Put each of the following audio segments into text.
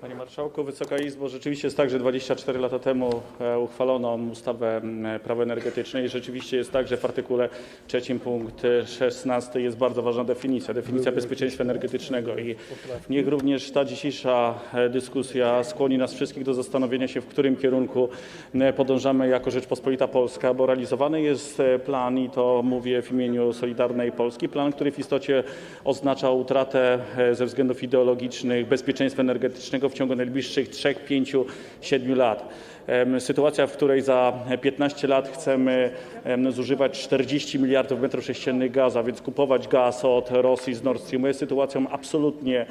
Panie Marszałku, Wysoka Izbo, rzeczywiście jest tak, że 24 lata temu e, uchwalono ustawę Prawo energetyczne i rzeczywiście jest tak, że w artykule 3 punkt 16 jest bardzo ważna definicja, definicja bezpieczeństwa energetycznego i niech również ta dzisiejsza e, dyskusja skłoni nas wszystkich do zastanowienia się, w którym kierunku podążamy jako Rzeczpospolita Polska, bo realizowany jest e, plan i to mówię w imieniu Solidarnej Polski, plan, który w istocie oznacza utratę ze względów ideologicznych bezpieczeństwa energetycznego w ciągu najbliższych 3, 5, 7 lat. Sytuacja, w której za 15 lat chcemy em, zużywać 40 miliardów metrów sześciennych gazu, a więc kupować gaz od Rosji z Nord Streamu, jest sytuacją absolutnie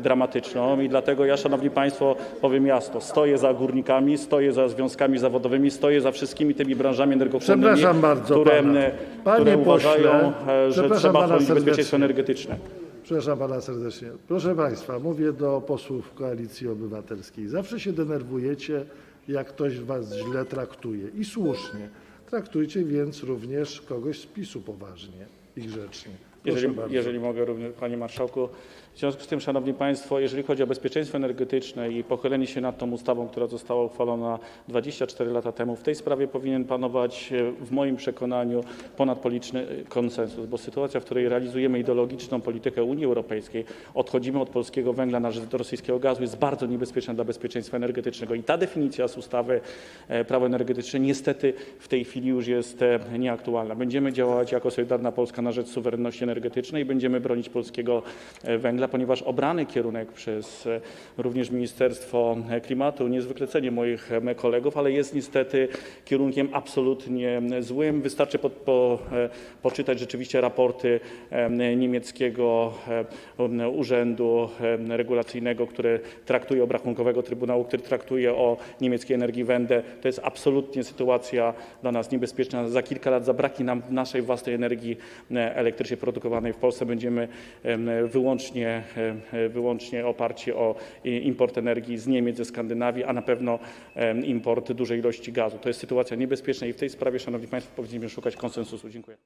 dramatyczną i dlatego ja, Szanowni Państwo, powiem jasno, stoję za górnikami, stoję za związkami zawodowymi, stoję za wszystkimi tymi branżami energochłonnymi, które, które uważają, e, że trzeba chronić bezpieczeństwo energetyczne. Przepraszam pana serdecznie. Proszę państwa, mówię do posłów Koalicji Obywatelskiej. Zawsze się denerwujecie, jak ktoś was źle traktuje. I słusznie. Traktujcie więc również kogoś z PiSu poważnie i grzecznie. Jeżeli, jeżeli mogę również, Panie Marszałku. W związku z tym, Szanowni Państwo, jeżeli chodzi o bezpieczeństwo energetyczne i pochylenie się nad tą ustawą, która została uchwalona 24 lata temu, w tej sprawie powinien panować e, w moim przekonaniu ponadpolityczny e, konsensus, bo sytuacja, w której realizujemy ideologiczną politykę Unii Europejskiej, odchodzimy od polskiego węgla na rzecz rosyjskiego gazu, jest bardzo niebezpieczna dla bezpieczeństwa energetycznego. I ta definicja z ustawy e, Prawo energetyczne niestety w tej chwili już jest nieaktualna. Będziemy działać jako Solidarna Polska na rzecz suwerenności energetycznej i będziemy bronić polskiego e, węgla, ponieważ obrany kierunek przez e, również Ministerstwo Klimatu, niezwykle cenię moich e, kolegów, ale jest niestety kierunkiem absolutnie złym. Wystarczy po, po, poczytać rzeczywiście raporty niemieckiego urzędu regulacyjnego, który traktuje obrachunkowego Trybunału, który traktuje o niemieckiej energii Wende. To jest absolutnie sytuacja dla nas niebezpieczna. Za kilka lat zabraknie nam naszej własnej energii elektrycznej produkowanej w Polsce. Będziemy em, wyłącznie, oparci o import energii z Niemiec, ze Skandynawii, a na pewno import dużej ilości gazu. To jest sytuacja niebezpieczna i w tej sprawie, Szanowni Państwo, powinniśmy szukać konsensusu. Dziękuję.